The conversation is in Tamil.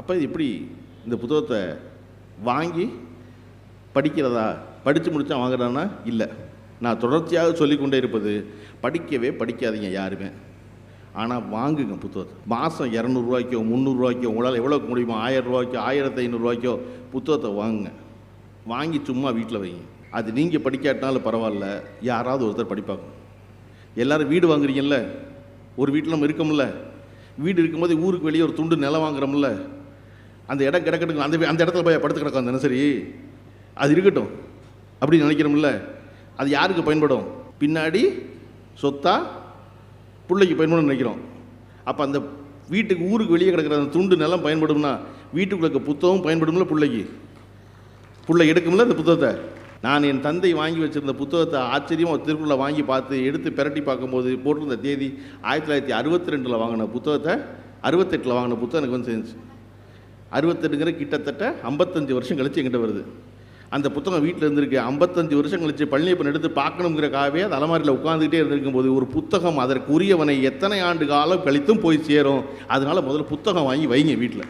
அப்போ இது எப்படி இந்த புத்தகத்தை வாங்கி படிக்கிறதா படித்து முடித்தா வாங்குறான்னா இல்லை. நான் தொடர்ச்சியாக சொல்லிக்கொண்டே இருப்பது படிக்கவே படிக்காதீங்க யாருமே. ஆனால் வாங்குங்க புத்தகத்தை. மாதம் இரநூறுவாய்க்கோ முந்நூறுரூவாய்க்கோ உங்களால் எவ்வளோக்கு முடியுமோ ஆயிரரூவாய்க்கோ ஆயிரத்தி ஐநூறுரூவாய்க்கோ புத்தகத்தை வாங்குங்க. வாங்கி சும்மா வீட்டில் வைங்க. அது நீங்கள் படிக்காட்டினாலும் பரவாயில்ல யாராவது ஒருத்தர் படிப்பாங்க. எல்லோரும் வீடு வாங்குறீங்கல்ல? ஒரு வீட்டில் நம்ம இருக்கோம்ல? வீடு இருக்கும்போது ஊருக்கு வெளியே ஒரு துண்டு நிலம் வாங்குறோம்ல? அந்த இடம் கிடக்கட்டுங்க அந்த அந்த இடத்துல போய் படுத்து கிடக்கும் தினசரி அது இருக்கட்டும் அப்படின்னு நினைக்கிறோம்ல. அது யாருக்கு பயன்படும்? பின்னாடி சொத்தா பிள்ளைக்கு பயன்படும் நினைக்கிறோம். அப்போ அந்த வீட்டுக்கு ஊருக்கு வெளியே கிடக்கிற அந்த துண்டு நிலம் பயன்படும்னா வீட்டுக்குள்ள இருக்க புத்தகம் பயன்படும்ல பிள்ளைக்கு. பிள்ளை எடுக்கும்ல அந்த புத்தகத்தை. நான் என் தந்தை வாங்கி வச்சிருந்த புத்தகத்தை ஆச்சரியமாக திருக்குள்ள வாங்கி பார்த்து எடுத்து பிரட்டி பார்க்கும்போது போட்டிருந்த தேதி ஆயிரத்தி தொள்ளாயிரத்தி அறுபத்தி ரெண்டில் வாங்கின புத்தகத்தை அறுபத்தெட்டில் வாங்கின புத்தகம் எனக்கு வந்து சேர்ந்துச்சு. அறுபத்தெட்டுங்கிற கிட்டத்தட்ட ஐம்பத்தஞ்சு வருஷம் கழிச்சு எங்கிட்ட வருது. அந்த புத்தகம் வீட்டில் இருந்திருக்கு. ஐம்பத்தஞ்சு வருஷம் கழிச்சு பழனியப்பன் எடுத்து பார்க்கணுங்கிறக்காகவே அது அலமாரியில் உட்காந்துக்கிட்டே இருந்திருக்கும் போது ஒரு புத்தகம் அதற்குரியவனை எத்தனை ஆண்டு காலம் கழித்தும் போய் சேரும். அதனால் முதல்ல புத்தகம் வாங்கி வைங்க வீட்டில்